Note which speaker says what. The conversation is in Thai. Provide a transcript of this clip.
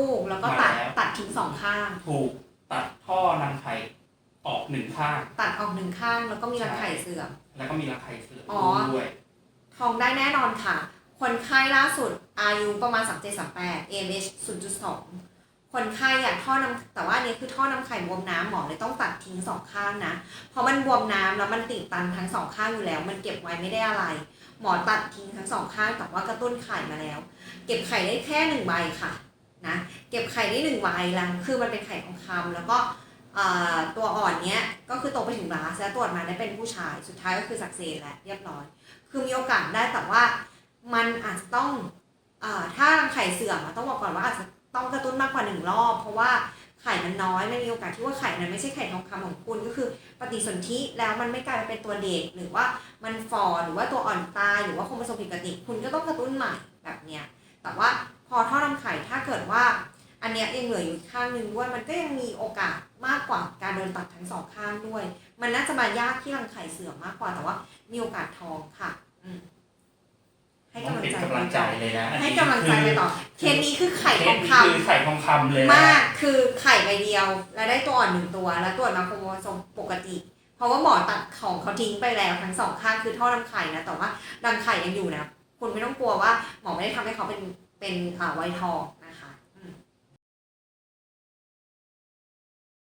Speaker 1: ลูกแล้วก็ตัด
Speaker 2: มาแล้ว
Speaker 1: ตัดทิ้งสองข้าง
Speaker 2: ถูกตัดท่อนำไข่ออกหนึ่งข้าง
Speaker 1: ตัดออกหนึ่งข้างแล้วก็มีรังไข่เสื่อม
Speaker 2: แล้วก็มีรังไข่เสื่อม
Speaker 1: อ๋อ
Speaker 2: ด้วย
Speaker 1: ทองได้แน่นอนค่ะ คนไข้ล่าสุดอายุประมาณ 3 7 3 8 AMH 0.2 คนไข้อะท่อน้ำแต่ว่าอันนี้คือท่อน้ำไข่บวมน้ำหมอเลยต้องตัดทิ้งสองข้างนะ เพราะมันบวมน้ำแล้วมันติดตันทั้งสองข้างอยู่แล้ว มันเก็บไว้ไม่ได้อะไร หมอตัดทิ้งทั้งสองข้างแต่ว่ากระตุ้นไข่มาแล้ว เก็บไข่ได้แค่หนึ่งใบค่ะ นะเก็บไข่ได้หนึ่งใบแล้วคือมันเป็นไข่ทองคำแล้วก็ตัวอ่อนเนี้ยก็คือโตไปถึงบลาสแล้วตรวจมาได้เป็นผู้ชายสุดท้ายก็คือสักเซนแหละเรียบร้อย คือมีโอกาสได้แต่ว่ามันอาจจะต้องอถ้ารังไข่เสื่อมต้องบอกก่อนว่าอาจจะต้องกระตุ้นมากกว่าหนึ่งรอบ เพราะว่าไข่มันน้อยมันมีโอกาสที่ว่าไข่นั้นไม่ใช่ไข่ทองคำของคุณก็คือปฏิสนธิแล้วมันไม่กลายเป็นตัวเด็กหรือว่ามันฝ่อหรือว่าตัวอ่อนตายหรือว่าโครโมโซมผิดปกติคุณก็ต้องกระตุ้นใหม่แบบเนี้ยแต่ว่า เกิดว่า อันเนี้ยยังเหลืออยู่อีกข้างหนึ่งด้วย มันก็ยังมีโอกาสมากกว่าการโดนตัดทั้งสองข้างด้วย มันน่าจะมายากที่รังไข่เสื่อมมากกว่าแต่ว่ามีโอกาสทองค่ะ อืมให้
Speaker 2: ต้อง
Speaker 1: กำลัง
Speaker 2: เป็น
Speaker 1: ใจ
Speaker 2: กำลังใจเลยนะอัน
Speaker 1: ให้
Speaker 2: นี้
Speaker 1: กำลังใจไปต่อเคสนี้คือไข่
Speaker 2: เค
Speaker 1: ท
Speaker 2: ส
Speaker 1: อง
Speaker 2: นี้
Speaker 1: ค
Speaker 2: คือไข่ทองคำเลยำนะ
Speaker 1: มากคือไข่ใบเดียว แล้วได้ตัวอ่อนหนึ่งตัว แล้วตรวจมาโครโมโซมปกติ เพราะว่าหมอตัดของเขาทิ้งไปแล้วทั้งสองข้างคือท่อรังไข่นะแต่ว่ารังไข่ยังอยู่นะคุณไม่ต้องกลัวว่าหมอไม่ได้ทำให้เขาเป็นเป็นอ่าไวท์ทอง